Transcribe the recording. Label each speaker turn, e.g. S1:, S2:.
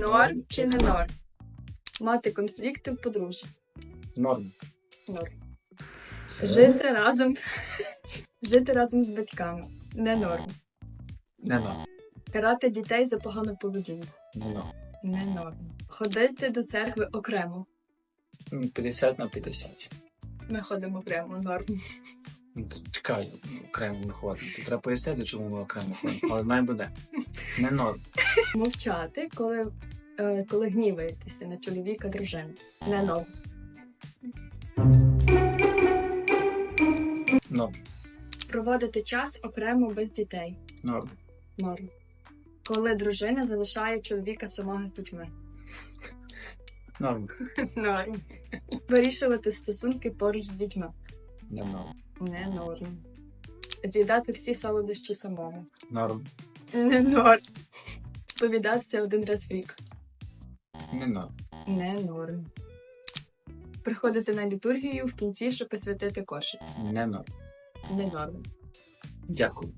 S1: Норм чи не норм? Мати конфлікти в подружжі.
S2: Норм.
S1: Норм. Жити разом. Жити разом з батьками. Не норм.
S2: Не норм.
S1: Карати дітей за погану поведінку.
S2: Не норм.
S1: Не норм. Ходити до церкви окремо.
S2: Ну, 50 на 50.
S1: Ми ходимо окремо, норм.
S2: Чекай, окремо не ходимо. Тут треба пояснити, чому ми окремо ходимо. Але най буде. Не норм.
S1: Мовчати, коли, е, коли гніваєтеся на чоловіка дружини. Не норм.
S2: Норм.
S1: Проводити час окремо без дітей.
S2: Норм.
S1: Норм. Коли дружина залишає чоловіка самого з дітьми.
S2: Норм.
S1: Норм. Вирішувати стосунки поруч з дітьми.
S2: Не норм.
S1: Не норм. З'їдати всі солодощі самому.
S2: Норм.
S1: Не норм. Сповідатися один раз в рік.
S2: Не норм.
S1: Не норм. Приходити на літургію в кінці, щоб посвятити кошик.
S2: Не норм.
S1: Не норм.
S2: Дякую.